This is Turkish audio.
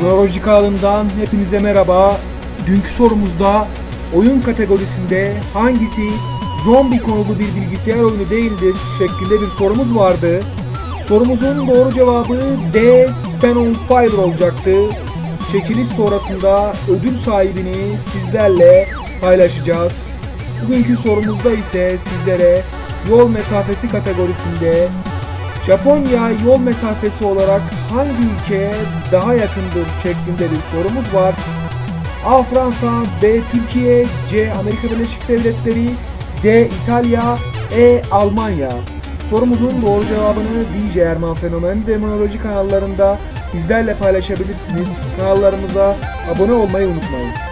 Demonoloji kanalından hepinize merhaba. Dünkü sorumuzda oyun kategorisinde hangisi zombi konulu bir bilgisayar oyunu değildir şeklinde bir sorumuz vardı. Sorumuzun doğru cevabı D. Span on Fire olacaktı. Çekiliş sonrasında ödül sahibini sizlerle paylaşacağız. Bugünkü sorumuzda ise sizlere yol mesafesi kategorisinde Japonya yol mesafesi olarak hangi ülkeye daha yakındır şeklinde bir sorumuz var. A. Fransa, B. Türkiye, C. Amerika Birleşik Devletleri, D. İtalya, E. Almanya. Sorumuzun doğru cevabını DJ Erman Fenomen Demonoloji kanallarında bizlerle paylaşabilirsiniz. Kanallarımıza abone olmayı unutmayın.